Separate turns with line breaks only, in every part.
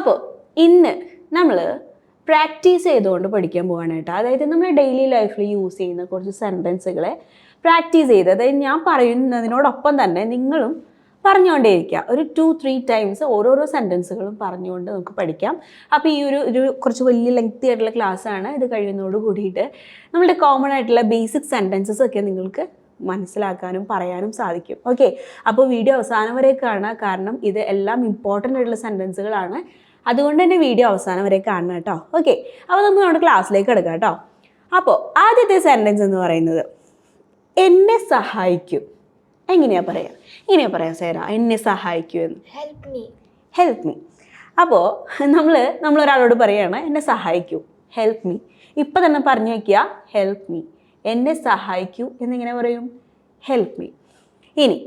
അപ്പോൾ ഇന്ന് നമ്മൾ പ്രാക്ടീസ് ചെയ്തുകൊണ്ട് പഠിക്കാൻ പോവാണ് കേട്ടോ. അതായത് നമ്മൾ ഡെയിലി ലൈഫിൽ യൂസ് ചെയ്യുന്ന കുറച്ച് സെന്റൻസുകളെ പ്രാക്ടീസ് ചെയ്ത് അതായത് ഞാൻ പറയുന്നതിനോടൊപ്പം തന്നെ നിങ്ങളും പറഞ്ഞുകൊണ്ടേ ഇരിക്കുക ഒരു ടു ത്രീ ടൈംസ് ഓരോരോ സെന്റൻസുകളും പറഞ്ഞുകൊണ്ട് നമുക്ക് പഠിക്കാം. അപ്പോൾ ഈ ഒരു ഒരു കുറച്ച് വലിയ ലെങ്തി ആയിട്ടുള്ള ക്ലാസ്സാണ് ഇത് കഴിയുന്നതോട് കൂടിയിട്ട് നമ്മുടെ കോമൺ ആയിട്ടുള്ള ബേസിക് സെന്റൻസസ് ഒക്കെ നിങ്ങൾക്ക് മനസ്സിലാക്കാനും പറയാനും സാധിക്കും. ഓക്കെ അപ്പോൾ വീഡിയോ അവസാനം വരെ കാണുക കാരണം ഇത് എല്ലാം ഇമ്പോർട്ടന്റ് ആയിട്ടുള്ള സെന്റൻസുകളാണ് അതുകൊണ്ട് തന്നെ വീഡിയോ അവസാനം വരെ കാണണം കേട്ടോ. ഓക്കെ അപ്പോൾ നമുക്ക് നമ്മുടെ ക്ലാസ്സിലേക്ക് എടുക്കാം കേട്ടോ. അപ്പോൾ ആദ്യത്തെ സെന്റൻസ് എന്ന് പറയുന്നത് എന്നെ സഹായിക്കൂ. എങ്ങനെയാ പറയാ? ഇങ്ങനെയാ പറയാ സേര. എന്നെ സഹായിക്കൂ എന്ന്.
ഹെൽപ്പ് മീ
ഹെൽപ്പ് മീ അപ്പോൾ നമ്മൾ നമ്മളൊരാളോട് പറയുകയാണ് എന്നെ സഹായിക്കൂ. ഹെൽപ്പ് മീ ഇപ്പം തന്നെ പറഞ്ഞു വയ്ക്കുക ഹെൽപ്പ് മീ എന്നെ സഹായിക്കൂ എന്നിങ്ങനെ പറയും. ഹെൽപ്പ് മീ ഇനി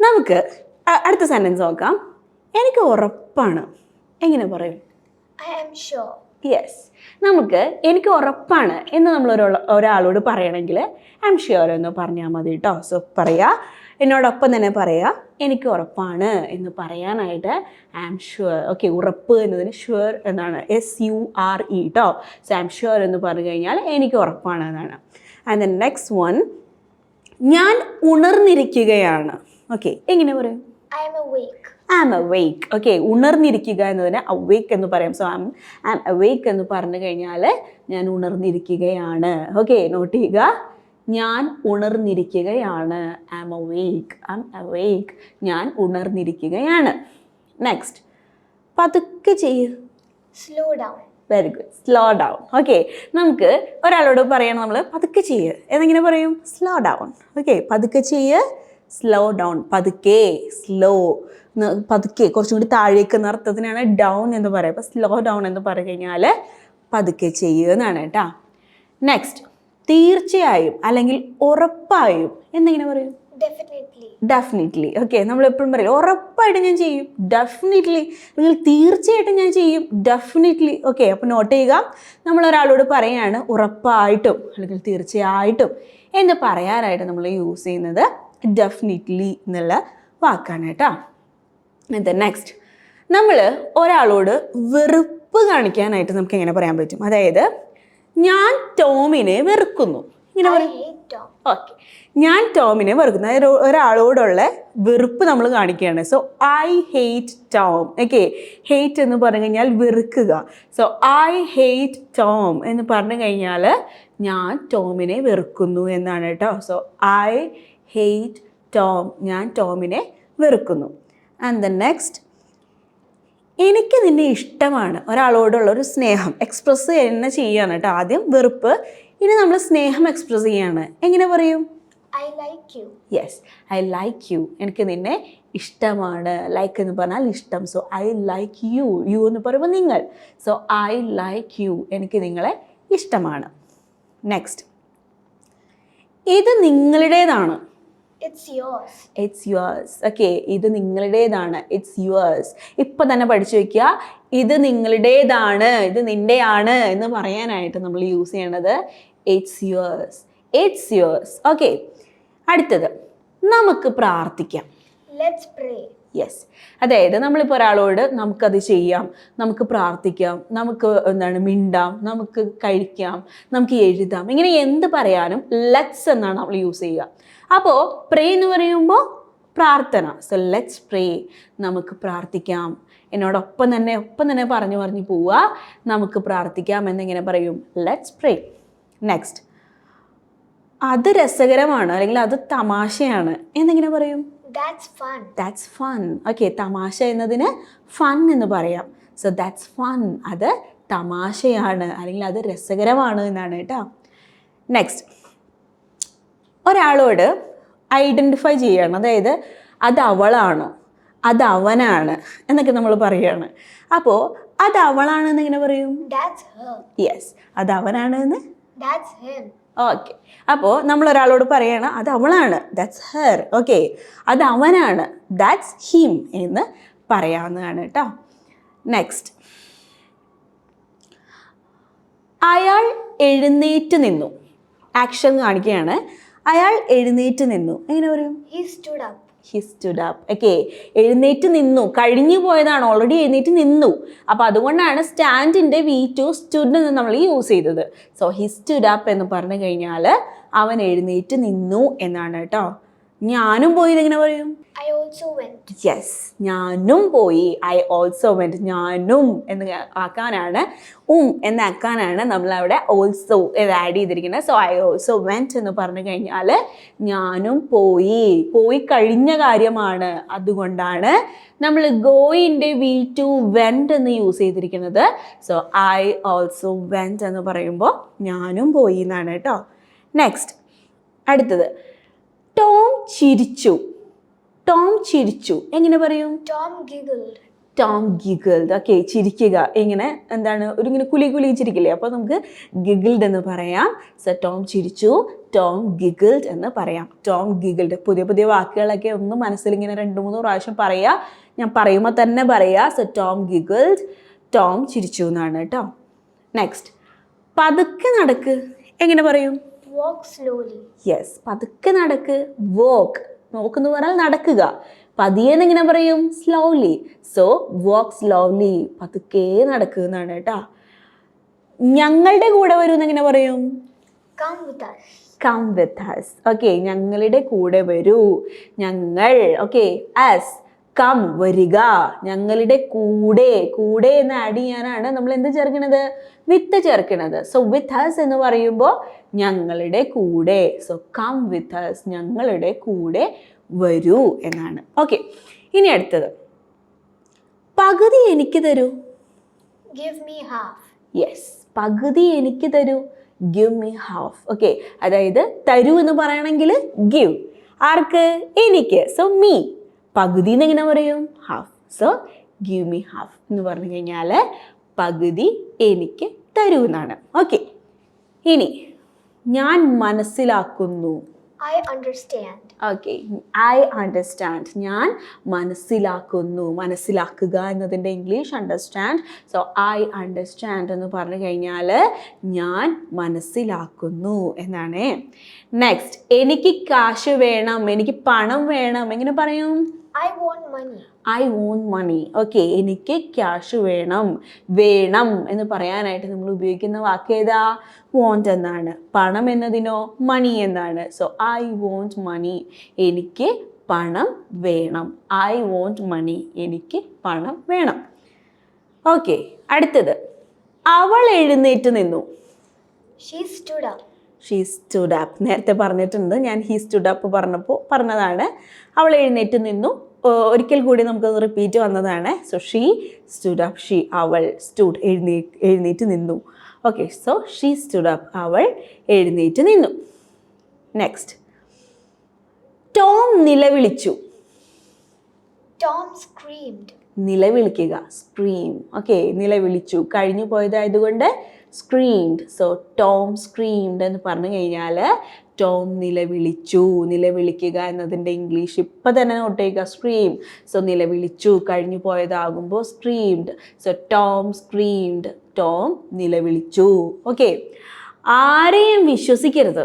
നമുക്ക് അടുത്ത സെന്റൻസ് നോക്കാം. എനിക്ക് ഉറപ്പാണ്. എങ്ങനെ പറയും?
I am.
യെസ് നമുക്ക് എനിക്ക് ഉറപ്പാണ് എന്ന് നമ്മൾ ഒരു ഒരാളോട് പറയണമെങ്കിൽ ഐ എം ഷുവർ എന്ന് പറഞ്ഞാൽ മതി കേട്ടോ സോ പറയാ. എന്നോടൊപ്പം തന്നെ പറയാ. എനിക്ക് ഉറപ്പാണ് എന്ന് പറയാനായിട്ട് ഐ ആം ഷുവർ ഓക്കെ ഉറപ്പ് എന്നതിന് ഷുവർ എന്നാണ്. എസ് യു ആർ ഇ കേട്ടോ സോ ഐ എം ഷുവർ എന്ന് പറഞ്ഞു കഴിഞ്ഞാൽ എനിക്ക് ഉറപ്പാണ് എന്നാണ്. ആൻഡ് ദ നെക്സ്റ്റ് വൺ ഞാൻ ഉണർന്നിരിക്കുകയാണ്. ഓക്കെ എങ്ങനെ പറയും?
I am awake.
I am awake. Okay ഉണർന്നിരിക്കുക എന്നതിന് അവേക്ക് എന്ന് പറയാം. So am I am awake എന്ന് പറഞ്ഞു കഴിഞ്ഞാൽ ഞാൻ ഉണർന്നിരിക്കുകയാണ്. ഓക്കെ നോട്ട് ചെയ്യുക. ഞാൻ ഉണർന്നിരിക്കുകയാണ്. I am awake. I am awake. ഞാൻ ഉണർന്നിരിക്കുകയാണ്. നെക്സ്റ്റ് പതുക്കെ ചെയ്യൂ.
Slow down
very good slow down okay നമുക്ക് ഒരാളോട് പറയണം നമ്മൾ പതുക്കെ ചെയ്യുക എന്നെങ്ങനെ പറയും? സ്ലോ ഡൗൺ ഓക്കെ പതുക്കെ ചെയ്യ്. സ്ലോ ഡൗൺ പതുക്കെ സ്ലോ പതുക്കെ കുറച്ചും കൂടി താഴേക്ക് എന്ന അർത്ഥത്തിനാണ് ഡൗൺ എന്ന് പറയുക. അപ്പോൾ സ്ലോ ഡൗൺ എന്ന് പറഞ്ഞു കഴിഞ്ഞാൽ പതുക്കെ ചെയ്യുക എന്നാണ് കേട്ടോ. നെക്സ്റ്റ് തീർച്ചയായും അല്ലെങ്കിൽ ഉറപ്പായും എന്നെങ്ങനെ പറയും. ഡെഫിനറ്റ്ലി ഓക്കെ നമ്മൾ എപ്പോഴും പറയും ഉറപ്പായിട്ട് ഞാൻ ചെയ്യും. ഡെഫിനറ്റ്ലി അല്ലെങ്കിൽ തീർച്ചയായിട്ടും ഞാൻ ചെയ്യും. ഡെഫിനറ്റ്ലി ഓക്കെ അപ്പോൾ നോട്ട് ചെയ്യുക. നമ്മൾ ഒരാളോട് പറയാണ് ഉറപ്പായിട്ടും അല്ലെങ്കിൽ തീർച്ചയായിട്ടും എന്ന് പറയാനായിട്ട് നമ്മൾ യൂസ് ചെയ്യുന്നത് ഡെഫിനറ്റ്ലി എന്നുള്ള വാക്കാണ് കേട്ടോ. ദ നെക്സ്റ്റ് നമ്മൾ ഒരാളോട് വെറുപ്പ് കാണിക്കാനായിട്ട് നമുക്ക് എങ്ങനെ പറയാൻ പറ്റും? അതായത് ഞാൻ ടോമിനെ വെറുക്കുന്നു. ഇങ്ങനെ പറയും ഓക്കെ ഞാൻ ടോമിനെ വെറുക്കുന്നു. അതായത് ഒരാളോടുള്ള വെറുപ്പ് നമ്മൾ കാണിക്കുകയാണ്. So I hate Tom okay hate എന്ന് പറഞ്ഞു കഴിഞ്ഞാൽ വെറുക്കുക. സോ ഐ ഹെയ്റ്റ് ടോം എന്ന് പറഞ്ഞു കഴിഞ്ഞാൽ ഞാൻ ടോമിനെ വെറുക്കുന്നു എന്നാണ് കേട്ടോ. സോ ഐ ഹെയ്റ്റ് ടോം ഞാൻ ടോമിനെ വെറുക്കുന്നു. ആൻഡ് ദ നെക്സ്റ്റ് എനിക്ക് നിന്നെ ഇഷ്ടമാണ്. ഒരാളോടുള്ള ഒരു സ്നേഹം. എക്സ്പ്രസ് തന്നെ ചെയ്യാണ് കേട്ടോ. ആദ്യം വെറുപ്പ് ഇനി നമ്മൾ സ്നേഹം എക്സ്പ്രസ് ചെയ്യാണ്. എങ്ങനെ പറയും?
I like you
yes I like you എനിക്ക് നിന്നെ ഇഷ്ടമാണ്. ലൈക്ക് എന്ന് പറഞ്ഞാൽ ഇഷ്ടം. So I like you you എന്ന് പറയുമ്പോൾ നിങ്ങൾ. സോ ഐ ലൈക്ക് യു എനിക്ക് നിങ്ങളെ ഇഷ്ടമാണ്. നെക്സ്റ്റ് ഇത് നിങ്ങളുടേതാണ്. ഇറ്റ്സ് യുവേഴ്സ് ഓക്കെ ഇത് നിങ്ങളുടേതാണ്. ഇറ്റ്സ് യുവേഴ്സ് ഇപ്പം തന്നെ പഠിച്ചു വെക്കുക. ഇത് നിങ്ങളുടേതാണ്. ഇത് നിന്റെയാണ് എന്ന് പറയാനായിട്ട് നമ്മൾ യൂസ് ചെയ്യണത് it's yours it's yours okay അടുത്തത്. നമുക്ക് പ്രാർത്ഥിക്കാം.
Let's pray.
യെസ് അതായത് നമ്മളിപ്പോൾ ഒരാളോട് നമുക്കത് ചെയ്യാം നമുക്ക് പ്രാർത്ഥിക്കാം നമുക്ക് എന്താണ് മിണ്ടാം നമുക്ക് കഴിക്കാം നമുക്ക് എഴുതാം ഇങ്ങനെ എന്ത് പറയാനും ലെറ്റ്സ് എന്നാണ് നമ്മൾ യൂസ് ചെയ്യുക. അപ്പോൾ പ്രേ എന്ന് പറയുമ്പോൾ പ്രാർത്ഥന. സോ ലെറ്റ്സ് പ്രേ നമുക്ക് പ്രാർത്ഥിക്കാം. എന്നോടൊപ്പം തന്നെ ഒപ്പം തന്നെ പറഞ്ഞു പറഞ്ഞു പോവുക. നമുക്ക് പ്രാർത്ഥിക്കാം എന്നിങ്ങനെ പറയും. ലെറ്റ്സ് പ്രേ നെക്സ്റ്റ് അത് രസകരമാണ് അല്ലെങ്കിൽ അത് തമാശയാണ് എന്നിങ്ങനെ പറയും. ദാറ്റ്സ് ഫൺ ഓക്കെ തമാശ എന്നതിന് ഫൺ എന്ന് പറയാം. സോ ദാറ്റ്സ് ഫൺ അത് തമാശയാണ്. അല്ലെങ്കിൽ അത് രസകരമാണ് എന്നാണ് കേട്ടോ. നെക്സ്റ്റ് ഒരാളോട് ഐഡന്റിഫൈ ചെയ്യണം. അതായത് അത് അവളാണ്? അത് അവനാണ് എന്നൊക്കെ നമ്മൾ പറയുകയാണ് അപ്പോൾ അത് അവളാണെന്ന് എങ്ങനെ പറയും? യെസ് അത് അവനാണ് എന്ന്?
That's him.
ഓക്കെ. അപ്പോൾ നമ്മൾ ഒരാളോട് പറയണം അത് അവളാണ്. That's her okay. അത് അവനാണ്. ദാറ്റ്സ് ഹിം എന്ന് പറയാവുന്നതാണ് കേട്ടോ നെക്സ്റ്റ് അയാൾ എഴുന്നേറ്റ് നിന്നു. ആക്ഷൻ കാണിക്കുകയാണ്. അയാൾ എഴുന്നേറ്റ് നിന്നു. എങ്ങനെ പറയും. ഹി സ്റ്റുഡ് അപ്പ് ഓക്കെ എഴുന്നേറ്റ് നിന്നു. കഴിഞ്ഞു പോയതാണ്. ഓൾറെഡി എഴുന്നേറ്റ് നിന്നു. അപ്പോൾ അതുകൊണ്ടാണ് സ്റ്റാൻഡിന്റെ വി ടു സ്റ്റുഡ് എന്ന് നമ്മൾ യൂസ് ചെയ്തത്. സോ ഹി സ്റ്റുഡ് അപ്പ് എന്ന് പറഞ്ഞു കഴിഞ്ഞാൽ അവൻ എഴുന്നേറ്റ് നിന്നു എന്നാണ് കേട്ടോ. ഞാനും പോയി എങ്ങനെ പറയും?
I also went.
യെസ് ഞാനും പോയി. ഐ ഓൾസോ വെന്റ് ഞാനും എന്ന് ആക്കാനാണ്. ഉം എന്നാക്കാനാണ് നമ്മളവിടെ ഓൾസോ ഇത് ആഡ് ചെയ്തിരിക്കുന്നത്. സോ ഐ ഓൾസോ വെന്റ് എന്ന് പറഞ്ഞു കഴിഞ്ഞാൽ ഞാനും പോയി. പോയി കഴിഞ്ഞ കാര്യമാണ്. അതുകൊണ്ടാണ് നമ്മൾ ഗോയിന്റെ വി ടു വെന്റ് എന്ന് യൂസ് ചെയ്തിരിക്കുന്നത്. സോ ഐ ഓൾസോ വെന്റ് എന്ന് പറയുമ്പോൾ ഞാനും പോയി എന്നാണ് കേട്ടോ. നെക്സ്റ്റ് അടുത്തത്. ടോം ചിരിച്ചു. ടോം ചിരിച്ചു. എങ്ങനെ പറയും?
Tom giggled.
Tom giggled okay ചിരിക്കുക. ഇങ്ങനെ എന്താണ്? ഒരു ഇങ്ങനെ കുലി കുലി ചിരിക്കില്ലേ? അപ്പോൾ നമുക്ക് ഗിഗിൾഡ് എന്ന് പറയാം. സോ ടോം ചിരിച്ചു. ടോം ഗിഗിൾഡ് എന്ന് പറയാം. Tom giggled. പുതിയ പുതിയ വാക്കുകളൊക്കെ ഒന്ന് മനസ്സിൽ ഇങ്ങനെ രണ്ട് മൂന്ന് പ്രാവശ്യം പറയുക ഞാൻ പറയുമ്പോൾ തന്നെ പറയുക സോ ടോം ഗിഗിൾഡ്. ടോം ചിരിച്ചു എന്നാണ് കേട്ടോ. നെക്സ്റ്റ് പതുക്കെ നടക്ക്. എങ്ങനെ പറയും. യെസ് പതുക്കെ നടക്ക് വോക്ക് നോക്കെന്ന് പറഞ്ഞാൽ നടക്കുക. പതിയെ എങ്ങനെ പറയും സ്ലോലി സോ വോക്ക് സ്ലോലി പതുക്കെ നടക്കുക എന്നാണ് കേട്ടാ. ഞങ്ങളുടെ കൂടെ വരും എങ്ങനെ പറയും.
Come with us.
Come with us okay ഞങ്ങളുടെ കൂടെ വരൂ. ഞങ്ങൾ ഓക്കെ അസ് കം വരിക. ഞങ്ങളുടെ കൂടെ കൂടെ എന്ന് ആഡ് ചെയ്യാനാണ് നമ്മൾ എന്ത് ചേർക്കണത്? വിത്ത് ചേർക്കണത്. സോ വിത്ത് ഹസ് എന്ന് പറയുമ്പോൾ ഞങ്ങളുടെ കൂടെ. സോ കം വിത്ത് ഹസ് ഞങ്ങളുടെ കൂടെ വരൂ എന്നാണ്. ഓക്കെ ഇനി അടുത്തത്. പകുതി എനിക്ക് തരൂ.
ഗിവ് മീ ഹാഫ്
യെസ് പകുതി എനിക്ക് തരൂ. ഗിവ് മീ ഹാഫ് ഓക്കെ അതായത് തരൂ എന്ന് പറയണമെങ്കിൽ ഗിവ് ആർക്ക്? എനിക്ക്. സോ മീ പകുതി എന്ന് എങ്ങനെ പറയും? Half so give me half എന്ന് പറഞ്ഞു കഴിഞ്ഞാൽ പകുതി എനിക്ക് തരൂ എന്നാണ് ഓക്കെ ഇനി ഞാൻ മനസ്സിലാക്കുന്നു.
I understand.
Okay I understand ഞാൻ മനസ്സിലാക്കുന്നു. മനസ്സിലാക്കുക എന്നതിന്റെ English understand so I understand എന്ന് പറഞ്ഞു കഴിഞ്ഞാൽ ഞാൻ മനസ്സിലാക്കുന്നു എന്നാണ്. നെക്സ്റ്റ് എനിക്ക് കാശ് വേണം എനിക്ക് പണം വേണം. എങ്ങനെ പറയും?
I want money.
I want money okay എനിക്ക് ക്യാഷ് വേണം. വേണം എന്ന് പറയാനായിട്ട് നമ്മൾ ഉപയോഗിക്കുന്ന വാക്ക് ഏതാ? വോണ്ട് എന്നാണ്. പണം എന്നതിനോ? മണി എന്നാണ്. സോ ഐ വോണ്ട് മണി എനിക്ക് പണം വേണം. ഐ വോണ്ട് മണി എനിക്ക് പണം വേണം. ഓക്കെ അടുത്തത്. അവൾ എഴുന്നേറ്റ് നിന്നു.
She stood up.
She stood up നേരത്തെ പറഞ്ഞിട്ടുണ്ട്. ഞാൻ ഹീ സ്റ്റുഡ് അപ്പ് പറഞ്ഞപ്പോൾ പറഞ്ഞതാണ്. അവൾ എഴുന്നേറ്റ് നിന്നു. ഒരിക്കൽ കൂടി നമുക്കത് റിപ്പീറ്റ് വന്നതാണ്. So she stood up she അവൾ സ്റ്റുഡ് എഴുന്നേ എഴുന്നേറ്റ് നിന്നു. Okay so she stood up അവൾ എഴുന്നേറ്റ് നിന്നു. നെക്സ്റ്റ് ടോം നിലവിളിച്ചു.
Tom screamed.
നിലവിളിക്കുക. സ്ക്രീം ഓക്കെ നിലവിളിച്ചു. കഴിഞ്ഞു പോയതായതുകൊണ്ട് സ്ക്രീംഡ് സോ ടോം സ്ക്രീംഡ് എന്ന് പറഞ്ഞു കഴിഞ്ഞാൽ ടോം നിലവിളിച്ചു നിലവിളിക്കുക എന്നതിന്റെ ഇംഗ്ലീഷ് ഇപ്പം തന്നെ നോട്ട് ചെയ്യുക സ്ക്രീം സോ നിലവിളിച്ചു കഴിഞ്ഞു പോയതാകുമ്പോൾ screamed so Tom screamed Tom നിലവിളിച്ചു. ഓക്കെ ആരെയും വിശ്വസിക്കരുത്.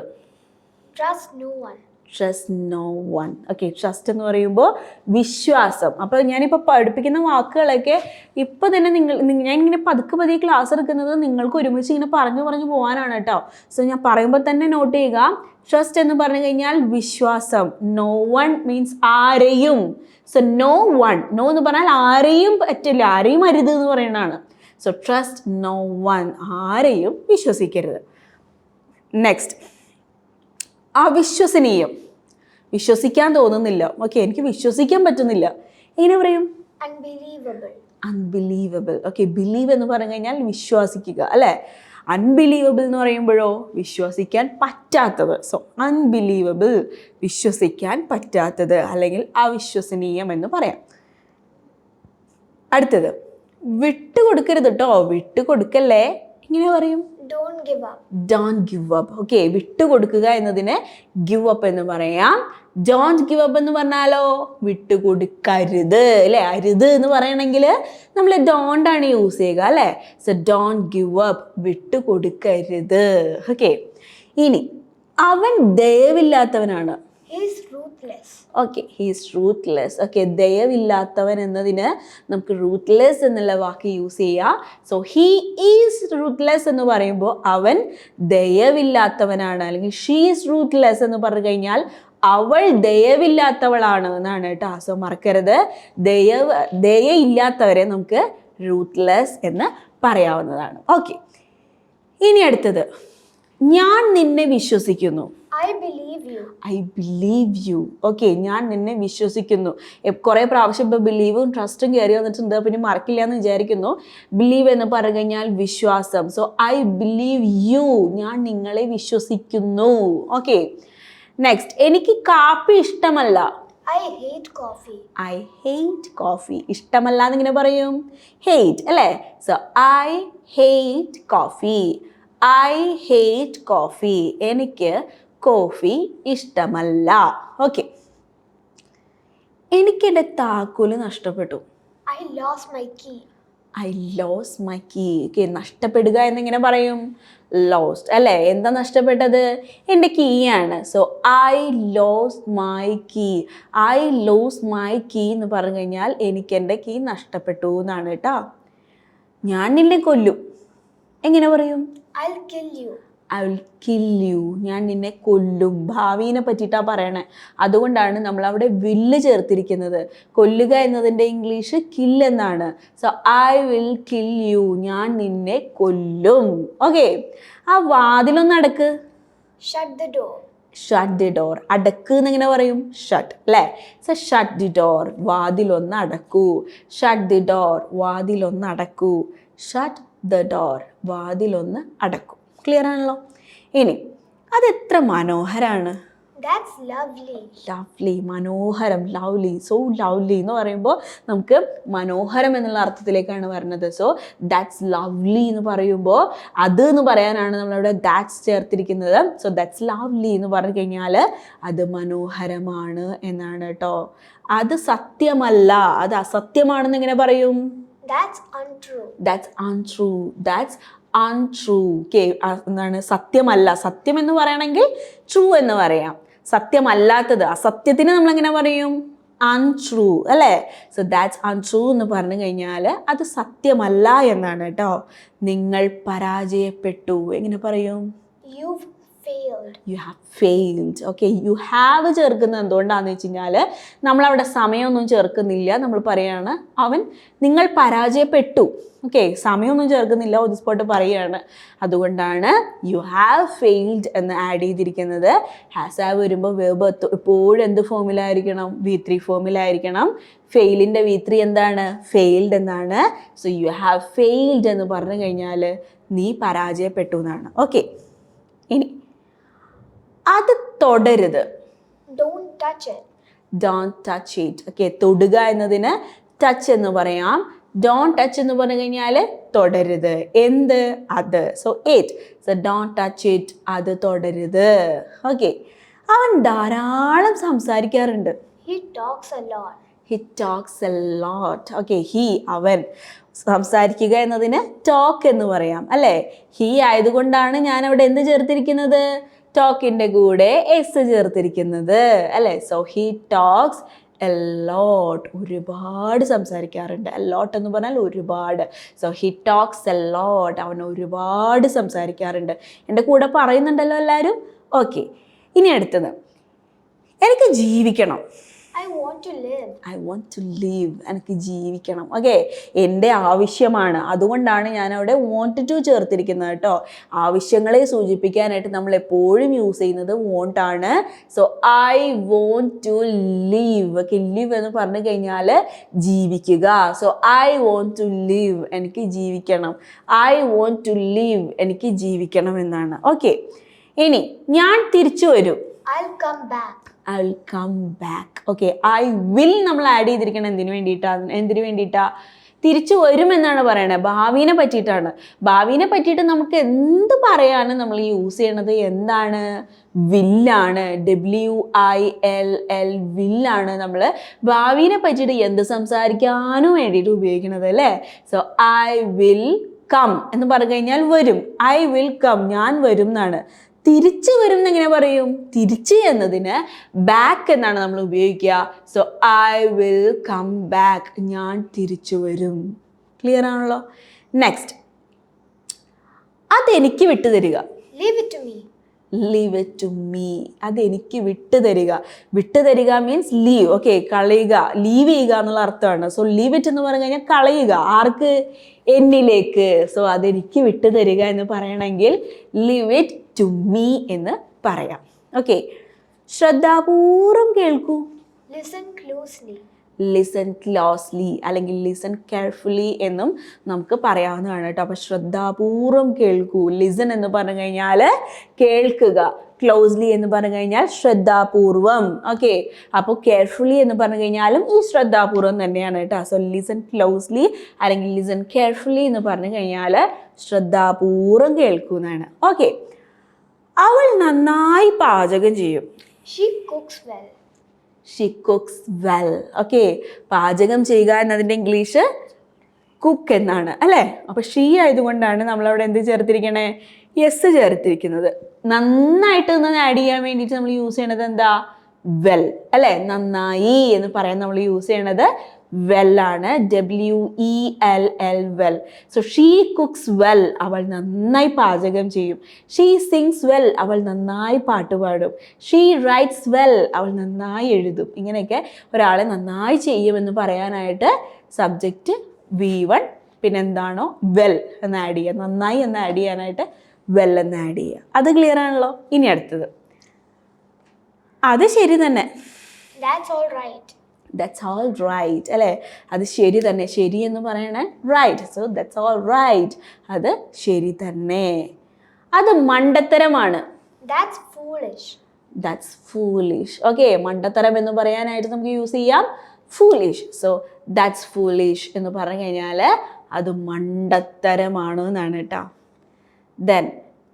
Trust no one.
Trust no one okay trust എന്ന് പറയുമ്പോൾ വിശ്വാസം. അപ്പോൾ ഞാനിപ്പോൾ പഠിപ്പിക്കുന്ന വാക്കുകളൊക്കെ ഇപ്പോൾ തന്നെ നിങ്ങൾ ഇങ്ങനെ പതുക്കെ പതിയെ ക്ലാസ് എടുക്കുന്നത് നിങ്ങൾക്ക് ഒരുമിച്ച് ഇങ്ങനെ പറഞ്ഞു പറഞ്ഞു പോകാനാണ് കേട്ടോ സോ ഞാൻ പറയുമ്പോൾ തന്നെ നോട്ട് ചെയ്യുക. ട്രസ്റ്റ് എന്ന് പറഞ്ഞു കഴിഞ്ഞാൽ വിശ്വാസം. നോ വൺ മീൻസ് ആരെയും. സോ നോ വൺ നോ എന്ന് പറഞ്ഞാൽ ആരെയും പറ്റില്ല. ആരെയും അരുത് എന്ന് പറയുന്നതാണ്. സോ ട്രസ്റ്റ് നോ വൺ ആരെയും വിശ്വസിക്കരുത്. നെക്സ്റ്റ് അവിശ്വസനീയം. വിശ്വസിക്കാൻ തോന്നുന്നില്ല. ഓക്കെ എനിക്ക് വിശ്വസിക്കാൻ പറ്റുന്നില്ല. എങ്ങനെ പറയും?
Unbelievable.
അൺബിലീവബിൾ ഓക്കെ ബിലീവ് എന്ന് പറഞ്ഞു കഴിഞ്ഞാൽ വിശ്വസിക്കുക അല്ലേ? അൺബിലീവബിൾ എന്ന് പറയുമ്പോഴോ? വിശ്വസിക്കാൻ പറ്റാത്തത്. സോ അൺബിലീവബിൾ വിശ്വസിക്കാൻ പറ്റാത്തത് അല്ലെങ്കിൽ അവിശ്വസനീയം എന്ന് പറയാം. അടുത്തത് വിട്ടുകൊടുക്കരുത് കേട്ടോ വിട്ടുകൊടുക്കല്ലേ? ഇങ്ങനെ പറയും. വിട്ടുകൊടുക്കുക എന്നതിന് ഗിവ് അപ്പ് എന്ന് പറയാം. ഡോണ്ട് ഗിവ് അപ്പ് എന്ന് പറഞ്ഞാലോ? വിട്ടുകൊടുക്കരുത് അല്ലേ? അരുത് എന്ന് പറയണമെങ്കിൽ നമ്മൾ ഡോണ്ട് ആണ് യൂസ് ചെയ്യുക അല്ലേ? സോ ഡോണ്ട് ഗിവ് അപ്പ് വിട്ടുകൊടുക്കരുത്. ഓക്കെ ഇനി അവൻ ദയവില്ലാത്തവനാണ്. ഓക്കെ ഹീസ് റൂത്ത്ലെസ് ഓക്കെ ദയവില്ലാത്തവൻ എന്നതിന് നമുക്ക് റൂത്ത്ലെസ് എന്നുള്ള വാക്ക് യൂസ് ചെയ്യാം. സോ ഹീ ഈസ് റൂത്ത്ലെസ് എന്ന് പറയുമ്പോൾ അവൻ ദയവില്ലാത്തവനാണ്. അല്ലെങ്കിൽ ഷീസ് റൂത്ത്ലെസ് എന്ന് പറഞ്ഞു കഴിഞ്ഞാൽ അവൾ ദയവില്ലാത്തവളാണ് എന്നാണ് കേട്ടോ സോ മറക്കരുത്. ദയവ് ദയയില്ലാത്തവരെ നമുക്ക് റൂത്ത്ലെസ് എന്ന് പറയാവുന്നതാണ്. ഓക്കെ ഇനി അടുത്തത്. ഞാൻ നിന്നെ വിശ്വസിക്കുന്നു. ഐ ബിലീവ് യു ഓക്കെ ഞാൻ നിന്നെ വിശ്വസിക്കുന്നു. കുറെ പ്രാവശ്യം ഇപ്പോൾ ബിലീവും ട്രസ്റ്റും കയറി വന്നിട്ടുണ്ട്. പിന്നെ മറക്കില്ല എന്ന് വിചാരിക്കുന്നു. ബിലീവ് എന്ന് പറഞ്ഞു കഴിഞ്ഞാൽ വിശ്വാസം. സോ ഐ ബിലീവ് യു ഞാൻ നിങ്ങളെ വിശ്വസിക്കുന്നു. ഓക്കെ നെക്സ്റ്റ് എനിക്ക് കാപ്പി ഇഷ്ടമല്ല.
I hate coffee
I hate coffee ഇഷ്ടമല്ല എന്ന് ഇങ്ങനെ പറയും. ഹേറ്റ് അല്ലേ? So I hate coffee I hate coffee എനിക്ക് കോഫി ഇഷ്ടമല്ല. ഓക്കെ എനിക്ക് എന്റെ താക്കോൽ നഷ്ടപ്പെട്ടു.
I lose my key
I lose my key okay നഷ്ടപ്പെടുക എന്നിങ്ങനെ പറയും. ലോസ്റ്റ് അല്ലേ? എന്താ നഷ്ടപ്പെട്ടത്? എന്റെ കീ ആണ്. So I lose my key I lose my key എന്ന് പറഞ്ഞു കഴിഞ്ഞാൽ എനിക്ക് എന്റെ കീ നഷ്ടപ്പെട്ടു എന്നാണ് കേട്ടോ. ഞാൻ നിന്നെ കൊല്ലും. എങ്ങനെ പറയും?
Kill you.
I will kill you ഞാൻ നിന്നെ കൊല്ലും. ഭാവിനെ പറ്റിയിട്ടാണ് പറയണേ. അതുകൊണ്ടാണ് നമ്മൾ അവിടെ വില്ല് ചേർത്തിരിക്കുന്നത്. കൊല്ലുക എന്നതിന്റെ ഇംഗ്ലീഷ് കിൽ എന്നാണ്. So I will kill you ഞാൻ നിന്നെ കൊല്ലും. ഓക്കെ ആ വാതിലൊന്ന് അടക്ക്.
Shut the door.
Shut the door അടക്ക് എന്നിങ്ങനെ പറയും. ഷട്ട് അല്ലേ സോ ഷട്ട് ദി ഡോർ വാതിലൊന്ന് അടക്കൂ. ഷട്ട് ദി ഡോർ വാതിലൊന്ന് അടക്കൂ. ഷട്ട് ദ ഡോർ വാതിലൊന്ന് അടക്കൂ. ക്ലിയർ ആണല്ലോ? ഇനി അത്
എത്ര lovely.
ലവ്ലി മനോഹരം ലവ്ലി സോ ലവ്ലി എന്ന് പറയുമ്പോൾ നമുക്ക് മനോഹരം എന്നുള്ള അർത്ഥത്തിലേക്കാണ് വരുന്നത്. സോ ദാറ്റ്സ് ലവ്ലി എന്ന് പറയുമ്പോൾ അത് എന്ന് പറയാനാണ് നമ്മളിവിടെ ദാറ്റ്സ് ചേർത്തിരിക്കുന്നത്. സോ ദാറ്റ്സ് ലവ്ലി എന്ന് പറഞ്ഞു കഴിഞ്ഞാൽ അത് മനോഹരമാണ് എന്നാണ് കേട്ടോ. അത് സത്യമല്ല. അത് അസത്യമാണെന്ന് എങ്ങനെ പറയും. ദാറ്റ്സ് അൺട്രൂ ദാറ്റ്സ് അൺട്രൂ കേ എന്താണ് സത്യമല്ല. സത്യം എന്ന് പറയണമെങ്കിൽ ട്രൂ എന്ന് പറയാം. സത്യമല്ലാത്തത് അസത്യത്തിന് നമ്മൾ എങ്ങനെ പറയും? അൺട്രൂ അല്ലേ? സോ ദാറ്റ്സ് അൺട്രൂ എന്ന് പറഞ്ഞു കഴിഞ്ഞാൽ അത് സത്യമല്ല എന്നാണ് കേട്ടോ. നിങ്ങൾ പരാജയപ്പെട്ടു. എങ്ങനെ പറയും?
Failed.
You have failed okay you have ചേർക്കുന്നത് എന്തുകൊണ്ടാണെന്ന് വെച്ച് കഴിഞ്ഞാൽ നമ്മളവിടെ സമയമൊന്നും ചേർക്കുന്നില്ല. നമ്മൾ പറയാണ് അവൻ നിങ്ങൾ പരാജയപ്പെട്ടു. ഓക്കെ സമയമൊന്നും ചേർക്കുന്നില്ല ഓൺ സ്പോട്ട് പറയുകയാണ് അതുകൊണ്ടാണ് യു ഹാവ് ഫെയിൽഡ് എന്ന് ആഡ് ചെയ്തിരിക്കുന്നത്. ഹാസ് ഹാവ് വരുമ്പോൾ വേബ് എപ്പോഴും എന്ത് ഫോമിലായിരിക്കണം വി ത്രീ ഫോമിലായിരിക്കണം ഫെയിലിന്റെ വി ത്രീ എന്താണ്? ഫെയിൽഡ് എന്നാണ്. സോ യു ഹാവ് ഫെയിൽഡ് എന്ന് പറഞ്ഞു കഴിഞ്ഞാൽ നീ പരാജയപ്പെട്ടു എന്നാണ്. ഓക്കെ ഇനി അത് തൊടരുത്.
Don't touch it.
Don't touch it okay തൊടുക എന്നതിന് ടച്ച് എന്ന് പറയാം. ഡോൺ ടച്ച് എന്ന് പറഞ്ഞു കഴിഞ്ഞാൽ തൊടരുത്. എന്ത്? അത്. So it so don't touch it അത് തൊടരുത്. ഓക്കെ അവൻ ധാരാളം സംസാരിക്കാറുണ്ട്.
He talks a lot.
He talks a lot okay he അവൻ സംസാരിക്കുക എന്നതിന് ടോക്ക് എന്ന് പറയാം. അല്ലേ? ഹി ആയതുകൊണ്ടാണ് ഞാൻ അവിടെ എന്ത് ചേർത്തിരിക്കുന്നത്? ടോക്കിന്റെ കൂടെ എസ് ചേർത്തിരിക്കുന്നത്. അല്ലേ? So he talks a lot lot ഒരുപാട് സംസാരിക്കാറുണ്ട്. എല്ലോട്ട് ലോട്ട് എന്ന് പറഞ്ഞാൽ ഒരുപാട്. So he talks a lot lot അവൻ ഒരുപാട് സംസാരിക്കാറുണ്ട്. എന്റെ കൂടെ പറയുന്നുണ്ടല്ലോ എല്ലാവരും? ഓക്കെ ഇനി അടുത്തത്. എനിക്ക് ജീവിക്കണം.
I want to live.
I want to live എനിക്ക് ജീവിക്കണം. ഓക്കെ എന്റെ ആവശ്യമാണ്. അതുകൊണ്ടാണ് ഞാൻ അവിടെ വോണ്ട് ടു ചേർത്തിരിക്കുന്നത് കേട്ടോ. ആവശ്യങ്ങളെ സൂചിപ്പിക്കാനായിട്ട് നമ്മൾ എപ്പോഴും യൂസ് ചെയ്യുന്നത് വോണ്ട് ആണ്. So I want to live okay live എന്ന് പറഞ്ഞു കഴിഞ്ഞാൽ ജീവിക്കുക. So I want to live എനിക്ക് ജീവിക്കണം. ഐ വോണ്ട് ടു ലീവ് എനിക്ക് ജീവിക്കണം എന്നാണ്. ഓക്കെ ഇനി ഞാൻ തിരിച്ചു വരും.
I'll come back.
I will come back okay I will നമ്മൾ ആഡ് ചെയ്തിരിക്കണം എന്തിനു വേണ്ടിയിട്ടാണ് എന്തിനു വേണ്ടിയിട്ടാ? തിരിച്ചു വരുമെന്നാണ് പറയണത് ഭാവിനെ പറ്റിയിട്ടാണ്. ഭാവിനെ പറ്റിയിട്ട് നമുക്ക് എന്ത് പറയാനും നമ്മൾ യൂസ് ചെയ്യണത്? എന്താണ്? വില്ലാണ് ഡബ്ല്യു ഐ എൽ എൽ വില്ലാണ് നമ്മൾ ഭാവിനെ പറ്റിയിട്ട് എന്ത് സംസാരിക്കാനും വേണ്ടിയിട്ട് ഉപയോഗിക്കുന്നത് അല്ലേ? സോ ഐ വിൽ കം എന്ന് പറഞ്ഞു കഴിഞ്ഞാൽ വരും. ഐ വിൽ കം ഞാൻ വരും എന്നാണ്. തിരിച്ചു വരും എന്നെങ്ങനെ പറയും? തിരിച്ച് എന്നതിന് ബാക്ക് എന്നാണ് നമ്മൾ ഉപയോഗിക്കുക. So I will come back ഞാൻ തിരിച്ചു വരും. ക്ലിയർ ആണല്ലോ? നെക്സ്റ്റ് അതെനിക്ക് വിട്ടു തരിക. ലീവ് ഇറ്റ് ടു മീ അതെനിക്ക് വിട്ടു തരിക. വിട്ടു തരിക മീൻസ് ലീവ് ഓക്കെ കളയുക. ലീവ് ചെയ്യുക എന്നുള്ള അർത്ഥമാണ്. സോ ലീവ് ഇറ്റ് എന്ന് പറഞ്ഞു കഴിഞ്ഞാൽ കളയുക. ആർക്ക്? എന്നിലേക്ക്. സോ അതെനിക്ക് വിട്ടു തരിക എന്ന് പറയണമെങ്കിൽ ലിവ് ഇറ്റ് ടു മീ എന്ന് പറയാം. ഓക്കെ ശ്രദ്ധാപൂർവം കേൾക്കൂ.
ലിസൺ ക്ലോസ്ലി
ലിസൺ ക്ലോസ്ലി അല്ലെങ്കിൽ ലിസൺ കെയർഫുള്ളി എന്നും നമുക്ക് പറയാവുന്നതാണ് കേട്ടോ. അപ്പോൾ ശ്രദ്ധാപൂർവം കേൾക്കൂ. ലിസൺ എന്ന് പറഞ്ഞു കഴിഞ്ഞാൽ കേൾക്കുക. ക്ലോസ്ലി എന്ന് പറഞ്ഞു കഴിഞ്ഞാൽ ശ്രദ്ധാപൂർവം. ഓക്കെ അപ്പോൾ കെയർഫുള്ളി എന്ന് പറഞ്ഞു കഴിഞ്ഞാലും ഈ ശ്രദ്ധാപൂർവം തന്നെയാണ് കേട്ടോ. സോ ലിസൺ ക്ലോസ്ലി അല്ലെങ്കിൽ ലിസൺ കെയർഫുള്ളി എന്ന് പറഞ്ഞു കഴിഞ്ഞാൽ ശ്രദ്ധാപൂർവം കേൾക്കുന്നതാണ് ഓക്കെ അവൾ നന്നായി പാചകം ചെയ്യും.
She cooks well.
She cooks well okay പാചകം ചെയ്യുക എന്നതിന്റെ ഇംഗ്ലീഷ് കുക്ക് എന്നാണ്. അല്ലേ? അപ്പോൾ ഷീ ആയതുകൊണ്ടാണ് നമ്മളവിടെ എന്ത് ചേർത്തിരിക്കണേ? യെസ് ചേർത്തിരിക്കുന്നത് നന്നായിട്ട് നിന്ന് ആഡ് ചെയ്യാൻ വേണ്ടിയിട്ട് നമ്മൾ യൂസ് ചെയ്യണത് എന്താ? വെൽ അല്ലെ? നന്നായി എന്ന് പറയാൻ നമ്മൾ യൂസ് ചെയ്യണത് വെൽ ആണ്. W E L L well so she cooks well അവൾ നന്നായി പാചകം ചെയ്യും. ഷീ സിങ്സ് വെൽ അവൾ നന്നായി പാട്ട് പാടും. ഷീ റൈറ്റ്സ് വെൽ അവൾ നന്നായി എഴുതും. ഇങ്ങനെയൊക്കെ ഒരാളെ നന്നായി ചെയ്യുമെന്ന് പറയാനായിട്ട് സബ്ജക്റ്റ് വി വൺ പിന്നെന്താണോ? വെൽ എന്ന് ആഡ് ചെയ്യുക നന്നായി എന്ന് ആഡ് ചെയ്യാനായിട്ട് എന്ന് ആഡ് ചെയ്യുക. അത് ക്ലിയർ ആണല്ലോ? ഇനി അടുത്തത്. അത് ശരി തന്നെ. ദാറ്റ്സ് ഓൾ റൈറ്റ് അല്ലേ? അത് ശരി തന്നെ. ശരി എന്ന് പറയണേ right so that's all right അത് ശരി തന്നെ. അത് മണ്ടത്തരമാണ്. ദാറ്റ്സ് ഫൂലിഷ് ഓക്കെ മണ്ടത്തരം എന്ന് പറയാനായിട്ട് നമുക്ക് യൂസ് ചെയ്യാം. ഫൂലിഷ് സോ ദാറ്റ്സ് ഫൂലിഷ് എന്ന് പറഞ്ഞു കഴിഞ്ഞാൽ അത് മണ്ടത്തരമാണ് എന്നാണ് കേട്ടോ. ദെൻ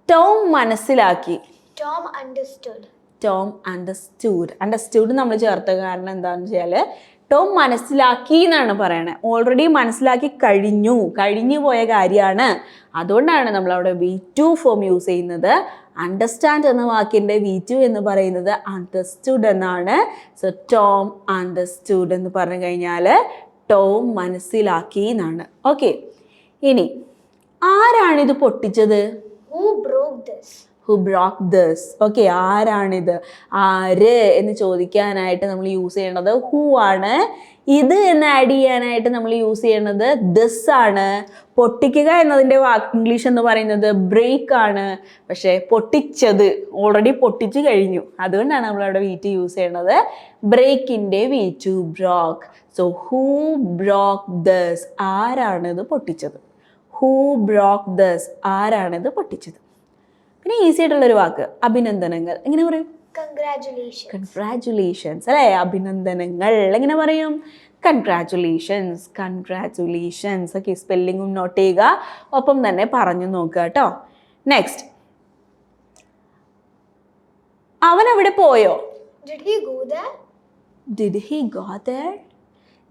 ടോം മനസ്സിലാക്കി.
Tom understood.
Tom understood understood നമ്മൾ ചേർത്ത കാരണം എന്താണെന്ന് വെച്ചാൽ ടോം മനസ്സിലാക്കി എന്നാണ് പറയണത് ഓൾറെഡി മനസ്സിലാക്കി കഴിഞ്ഞു. കഴിഞ്ഞു പോയ കാര്യമാണ്. അതുകൊണ്ടാണ് നമ്മൾ അവിടെ വി ടു ഫോം യൂസ് ചെയ്യുന്നത്. അണ്ടർസ്റ്റാൻഡ് എന്ന വാക്കിന്റെ വി ടു എന്ന് പറയുന്നത് അണ്ടർസ്റ്റുഡ് എന്നാണ്. സോ ടോം അണ്ടർസ്റ്റുഡ് എന്ന് പറഞ്ഞു കഴിഞ്ഞാൽ ടോം മനസ്സിലാക്കി എന്നാണ്. ഓക്കെ ഇനി ആരാണിത് പൊട്ടിച്ചത്? ഹു ബ്രോക്ക് ദസ് ഓക്കെ ആരാണിത്? ആര് എന്ന് ചോദിക്കാനായിട്ട് നമ്മൾ യൂസ് ചെയ്യണത് ഹു ആണ്. ഇത് എന്ന് ആഡ് ചെയ്യാനായിട്ട് നമ്മൾ യൂസ് ചെയ്യണത് ദസ് ആണ്. പൊട്ടിക്കുക എന്നതിന്റെ വാക്ക് ഇംഗ്ലീഷ് എന്ന് പറയുന്നത് ബ്രേക്ക് ആണ്. പക്ഷേ പൊട്ടിച്ചത് ഓൾറെഡി പൊട്ടിച്ചു കഴിഞ്ഞു. അതുകൊണ്ടാണ് നമ്മൾ അവിടെ വീറ്റ് യൂസ് ചെയ്യണത് ബ്രേക്കിന്റെ wheat broke so who broke this ആരാണ് ഇത് പൊട്ടിച്ചത്? ഹൂ ബ്രോക്ക് ദസ് ആരാണിത് പൊട്ടിച്ചത്? പിന്നെ ഈസി ആയിട്ടുള്ളൊരു വാക്ക് അഭിനന്ദനങ്ങൾ. എങ്ങനെ പറയും?
Congratulations.
കൺഗ്രാറ്റുലേഷൻസ് അല്ലേ? അഭിനന്ദനങ്ങൾ. എങ്ങനെ പറയും? കൺഗ്രാറ്റുലേഷൻസ് കൺഗ്രാറ്റുലേഷൻസ് ഒക്കെ സ്പെല്ലിങ്ങും നോട്ട് ചെയ്യുക. ഒപ്പം തന്നെ പറഞ്ഞു നോക്കുക കേട്ടോ. നെക്സ്റ്റ് അവൻ അവിടെ പോയോ?
Did he go there?
Did he go there?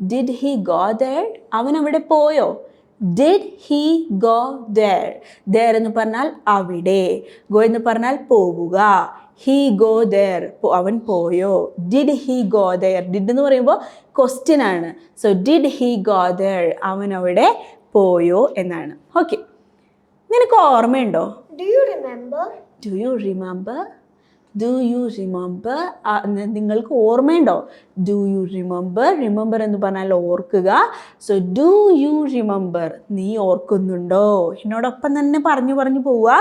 Did he go there? അവൻ അവിടെ പോയോ? Did he go there? There എന്ന് പറഞ്ഞാൽ അവിടെ. ഗോ എന്ന് പറഞ്ഞാൽ പോവുക. He go there. അവൻ പോയോ? Did he go there? Did എന്ന് പറയുമ്പോൾ ക്വസ്റ്റ്യൻ ആണ്. So did he go there? അവൻ അവിടെ പോയോ എന്നാണ്. ഓക്കെ നിനക്ക് ഓർമ്മയുണ്ടോ?
Do you remember?
Do you remember do you remember നിങ്ങൾക്ക് ഓർമ്മയുണ്ടോ? ഡു യു റിമെമ്പർ റിമെമ്പർ എന്ന് പറഞ്ഞാൽ ഓർക്കുക. സോ ഡു യു റിമെമ്പർ നീ ഓർക്കുന്നുണ്ടോ? എന്നോടൊപ്പം തന്നെ പറഞ്ഞു പറഞ്ഞു പോവുക.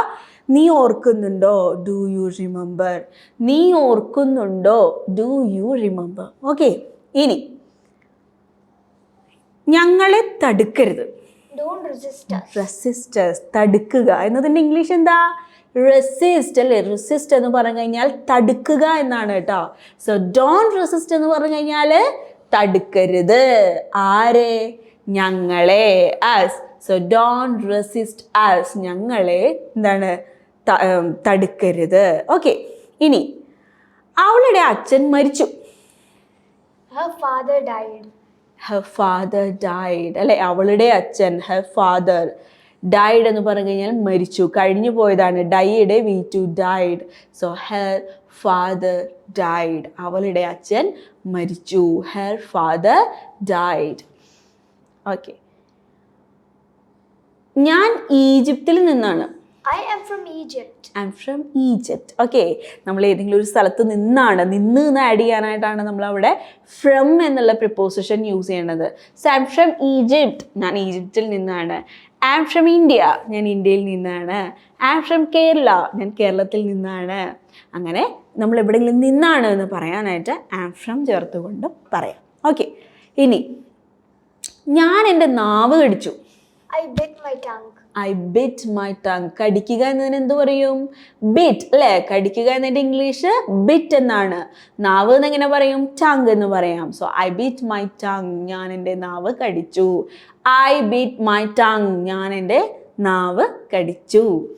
നീ ഓർക്കുന്നുണ്ടോ? ഡു യു റിമെമ്പർ നീ ഓർക്കുന്നുണ്ടോ? ഡു യു റിമെമ്പർ ഓക്കെ ഇനി ഞങ്ങളെ തടുക്കരുത്.
Don't resist us.
റെസിസ്റ്റേഴ്സ് തടുക്കുക. എന്നതിന്റെ ഇംഗ്ലീഷ് എന്താ? റെസിസ്റ്റ് അല്ലേ? റെസിസ്റ്റ് എന്ന് പറഞ്ഞു കഴിഞ്ഞാൽ തടുക്കുക എന്നാണ് കേട്ടോ. സോ ഡോൺ റെസിസ്റ്റ് എന്ന് പറഞ്ഞു കഴിഞ്ഞാൽ തടുക്കരുത്. ആരെ? ഞങ്ങളെ. Us so don't resist us ഞങ്ങളെ എന്താണ്? തടുക്കരുത്. ഓക്കെ ഇനി അവളുടെ അച്ഛൻ മരിച്ചു.
Her father died.
Her father died അല്ലെ? അവളുടെ അച്ഛൻ ഹർ ഫാദർ ഡൈഡ് എന്ന് പറഞ്ഞു കഴിഞ്ഞാൽ മരിച്ചു. കഴിഞ്ഞു പോയതാണ്. Died V two died so her father died അവളുടെ അച്ഛൻ മരിച്ചു. ഹെർ ഫാദർ ഡൈഡ് ഓക്കെ ഞാൻ ഈജിപ്തിൽ നിന്നാണ്.
I am from Egypt
I am from Egypt okay നമ്മൾ ഏതെങ്കിലും ഒരു സ്ഥലത്ത് നിന്നാണ്. നിന്ന് എന്ന് ആഡ് ചെയ്യാനായിട്ടാണ് നമ്മൾ അവിടെ ഫ്രം എന്നുള്ള പ്രിപ്പോസിഷൻ യൂസ് ചെയ്യണത് so I am from Egypt ഞാൻ ഈജിപ്തിൽ നിന്നാണ്. എം ഫ്രം ഇന്ത്യ ഞാൻ ഇന്ത്യയിൽ നിന്നാണ്. എം ഫ്രം കേരള ഞാൻ കേരളത്തിൽ നിന്നാണ്. അങ്ങനെ നമ്മൾ എവിടെയെങ്കിലും നിന്നാണ് എന്ന് പറയാനായിട്ട് എം ഫ്രം ചേർത്തുകൊണ്ട് പറയാം. ഓക്കെ ഇനി ഞാൻ എന്റെ നാവ് കടിച്ചു.
I bit my tongue.
I bit my tongue കടിക്കുക എന്നതിന് എന്ത് പറയും? ബിറ്റ് അല്ലേ? കടിക്കുക എന്നതിന്റെ ഇംഗ്ലീഷ് ബിറ്റ് എന്നാണ്. നാവ് എന്ന് എങ്ങനെ പറയും? ടങ് എന്ന് പറയാം. So I bit my tongue ഞാൻ എന്റെ നാവ് കടിച്ചു. ഐ ബിറ്റ് മൈ ടങ് ഞാൻ എന്റെ നാവ് കടിച്ചു.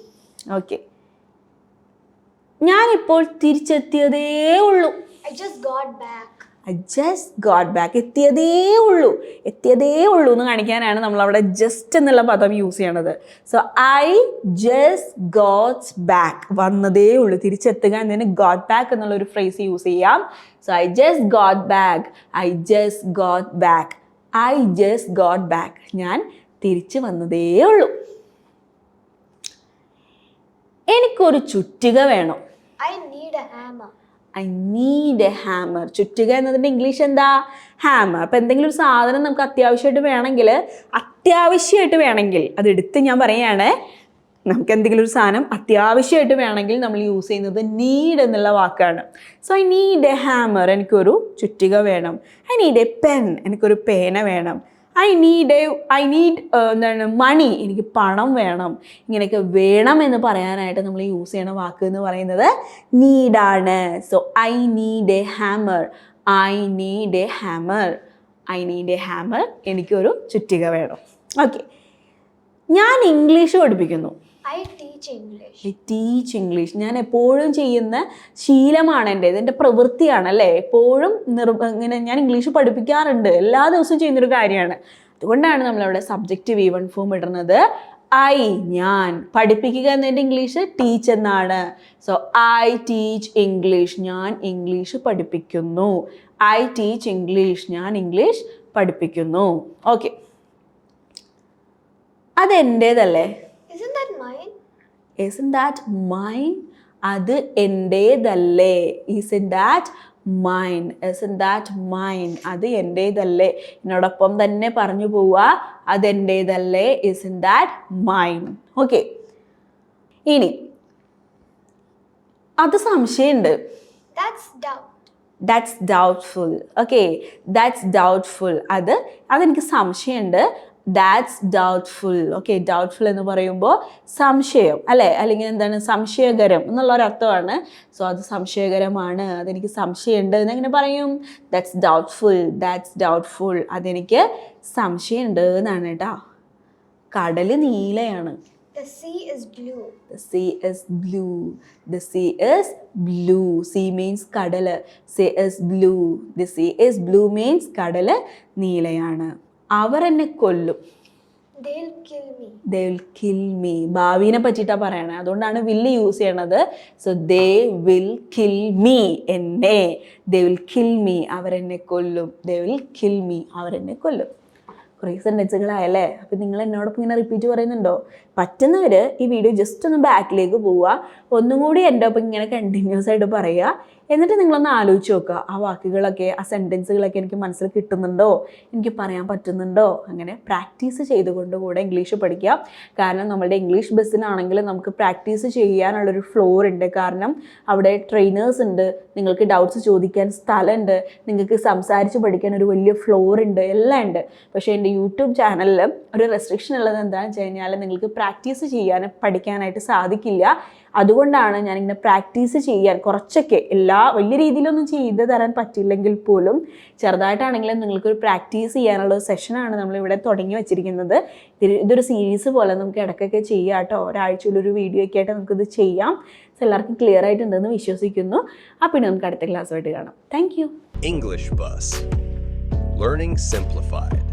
ഓക്കെ ഞാനിപ്പോൾ തിരിച്ചെത്തിയതേ ഉള്ളൂ.
I just got back.
I just got back എത്തിയതേ ഉള്ളൂ. എത്തിയതേ ഉള്ളൂ എന്ന് കാണിക്കാനാണ് നമ്മൾ അവിടെ ജസ്റ്റ് എന്നുള്ള പദം യൂസ് ചെയ്യണത്. So I just got back വന്നതേ ഉള്ളൂ. തിരിച്ചെത്തുക എന്നതിന് ഗോഡ് ബാക്ക് എന്നുള്ള ഒരു ഫ്രേസ് യൂസ് ചെയ്യാം. So I just got back I just got back I just got back ഞാൻ തിരിച്ചു വന്നതേ ഉള്ളൂ. എനിക്കൊരു ചുറ്റിക വേണം.
I need a hammer.
I need a hammer ചുറ്റുക എന്നതിന്റെ ഇംഗ്ലീഷ് എന്താ? ഹാമർ അപ്പം എന്തെങ്കിലും ഒരു സാധനം നമുക്ക് അത്യാവശ്യമായിട്ട് വേണമെങ്കിൽ അത്യാവശ്യമായിട്ട് വേണമെങ്കിൽ അതെടുത്ത് ഞാൻ പറയുകയാണ് നമുക്ക് എന്തെങ്കിലും ഒരു സാധനം അത്യാവശ്യമായിട്ട് വേണമെങ്കിൽ നമ്മൾ യൂസ് ചെയ്യുന്നത് നീഡ് എന്നുള്ള വാക്കാണ്. So I need a hammer എനിക്കൊരു ചുറ്റിക വേണം. ഐ നീഡ് എ പെൻ എനിക്കൊരു പേന വേണം. ഐ നീഡ് ഐ നീഡ് എന്താണ് മണി എനിക്ക് പണം വേണം. ഇങ്ങനെയൊക്കെ വേണം എന്ന് പറയാനായിട്ട് നമ്മൾ യൂസ് ചെയ്യണ വാക്ക് എന്ന് പറയുന്നത് നീഡാണ് so I need a hammer I need a hammer I need a hammer എനിക്കൊരു ചുറ്റിക വേണം. ഓക്കെ ഞാൻ ഇംഗ്ലീഷ് പഠിപ്പിക്കുന്നു. ഐ ടീച്ച് ഇംഗ്ലീഷ് ഞാൻ എപ്പോഴും ചെയ്യുന്ന ശീലമാണ് എന്റെ എന്റെ പ്രവൃത്തിയാണ് അല്ലേ? എപ്പോഴും നിർ ഇങ്ങനെ ഞാൻ ഇംഗ്ലീഷ് പഠിപ്പിക്കാറുണ്ട്. എല്ലാ ദിവസവും ചെയ്യുന്നൊരു കാര്യമാണ്. അതുകൊണ്ടാണ് നമ്മളവിടെ സബ്ജക്റ്റ് വി വൺ ഫോം ഇടുന്നത്. ഐ ഞാൻ. പഠിപ്പിക്കുക എന്നതിന്റെ ഇംഗ്ലീഷ് ടീച്ച് എന്നാണ്. സോ ഐ ടീച്ച് ഇംഗ്ലീഷ് ഞാൻ ഇംഗ്ലീഷ് പഠിപ്പിക്കുന്നു. ഐ ടീച്ച് ഇംഗ്ലീഷ് ഞാൻ ഇംഗ്ലീഷ് പഠിപ്പിക്കുന്നു. ഓക്കെ
അതെന്റേതല്ലേ?
ഇസൻ ദാറ്റ് മൈൻ അത് എന്റേതല്ലേ in that mine isn't that mine അത് എന്റേതല്ലേ എന്നോടൊപ്പം തന്നെ പറഞ്ഞു പോവുക. അത് എന്റേതല്ലേ ഇൻ ദാറ്റ് മൈൻ ഓക്കെ ഇനി അത് സംശയമുണ്ട്.
That's doubt.
That's doubtful okay that's doubtful അത് അതെനിക്ക് സംശയമുണ്ട്. ദാറ്റ്സ് ഡൗട്ട്ഫുൾ ഓക്കെ ഡൗട്ട്ഫുൾ എന്ന് പറയുമ്പോൾ സംശയം അല്ലേ? അല്ലെങ്കിൽ എന്താണ്? സംശയകരം എന്നുള്ള അർത്ഥമാണ്. സോ അത് സംശയകരമാണ്. അതെനിക്ക് സംശയമുണ്ട് എന്നെങ്ങനെ പറയും? ദാറ്റ്സ് ഡൗട്ട്ഫുൾ ദാറ്റ്സ് ഡൗട്ട്ഫുൾ അതെനിക്ക് സംശയമുണ്ട് എന്നാണ് കേട്ടോ. കടൽ നീലയാണ്.
The sea is blue.
The sea is blue. The sea is blue. Sea means കടൽ. Sea is blue. The sea is blue means കടൽ നീലയാണ്. അവർ എന്നെ കൊല്ലും.
They'll kill me.
They will kill me ഭാവിനെ പറ്റിയിട്ടാണ് പറയണേ. അതുകൊണ്ടാണ് വില്ല് യൂസ് ചെയ്യണത്. So they will kill me എന്നെ. ദേ വിൽ കിൽ മീ അവരെന്നെ കൊല്ലും. ദേ വിൽ കിൽ മീ അവരെന്നെ കൊല്ലും. കുറേ സെന്റൻസുകളായല്ലേ അപ്പം നിങ്ങൾ എന്നോടൊപ്പം ഇങ്ങനെ റിപ്പീറ്റ് പറയുന്നുണ്ടോ? പറ്റുന്നവർ ഈ വീഡിയോ ജസ്റ്റ് ഒന്ന് ബാക്കിലേക്ക് പോവുക. ഒന്നും കൂടി എന്റെ ഒപ്പം ഇങ്ങനെ കണ്ടിന്യൂസ് ആയിട്ട് പറയുക. എന്നിട്ട് നിങ്ങളൊന്ന് ആലോചിച്ച് നോക്കുക. ആ വാക്കുകളൊക്കെ ആ സെന്റൻസുകളൊക്കെ എനിക്ക് മനസ്സിൽ കിട്ടുന്നുണ്ടോ? എനിക്ക് പറയാൻ പറ്റുന്നുണ്ടോ? അങ്ങനെ പ്രാക്ടീസ് ചെയ്തുകൊണ്ട് കൂടെ ഇംഗ്ലീഷ് പഠിക്കുക. കാരണം നമ്മളുടെ ഇംഗ്ലീഷ് ബസ്സിനാണെങ്കിൽ നമുക്ക് പ്രാക്ടീസ് ചെയ്യാനുള്ളൊരു ഫ്ലോർ ഉണ്ട്. കാരണം അവിടെ ട്രെയിനേഴ്സ് ഉണ്ട്. നിങ്ങൾക്ക് ഡൗട്ട്സ് ചോദിക്കാൻ സ്ഥലമുണ്ട്. നിങ്ങൾക്ക് സംസാരിച്ച് പഠിക്കാൻ ഒരു വലിയ ഫ്ലോർ ഉണ്ട്. എല്ലാം ഉണ്ട്. പക്ഷേ എന്റെ യൂട്യൂബ് ചാനലിൽ ഒരു റെസ്ട്രിക്ഷൻ ഉള്ളത് എന്താണെന്ന് വെച്ച് കഴിഞ്ഞാൽ നിങ്ങൾക്ക് പ്രാക്ടീസ് ചെയ്യാൻ പഠിക്കാനായിട്ട് സാധിക്കില്ല. അതുകൊണ്ടാണ് ഞാനിങ്ങനെ പ്രാക്ടീസ് ചെയ്യാൻ കുറച്ചൊക്കെ എല്ലാ വലിയ രീതിയിലൊന്നും ചെയ്ത് തരാൻ പറ്റില്ലെങ്കിൽ പോലും ചെറുതായിട്ടാണെങ്കിലും നിങ്ങൾക്കൊരു പ്രാക്ടീസ് ചെയ്യാനുള്ള സെഷനാണ് നമ്മളിവിടെ തുടങ്ങി വെച്ചിരിക്കുന്നത്. ഇതൊരു സീരീസ് പോലെ നമുക്ക് ഇടയ്ക്കൊക്കെ ചെയ്യാം കേട്ടോ. ഒരാഴ്ചയിലൊരു വീഡിയോ ഒക്കെ ആയിട്ട് നമുക്കിത് ചെയ്യാം. എല്ലാവർക്കും ക്ലിയർ ആയിട്ടുണ്ടെന്ന് വിശ്വസിക്കുന്നു. അപ്പോൾ പിന്നെ നമുക്ക് അടുത്ത ക്ലാസ്സുമായിട്ട് കാണാം. Thank you
English bus learning Simplified.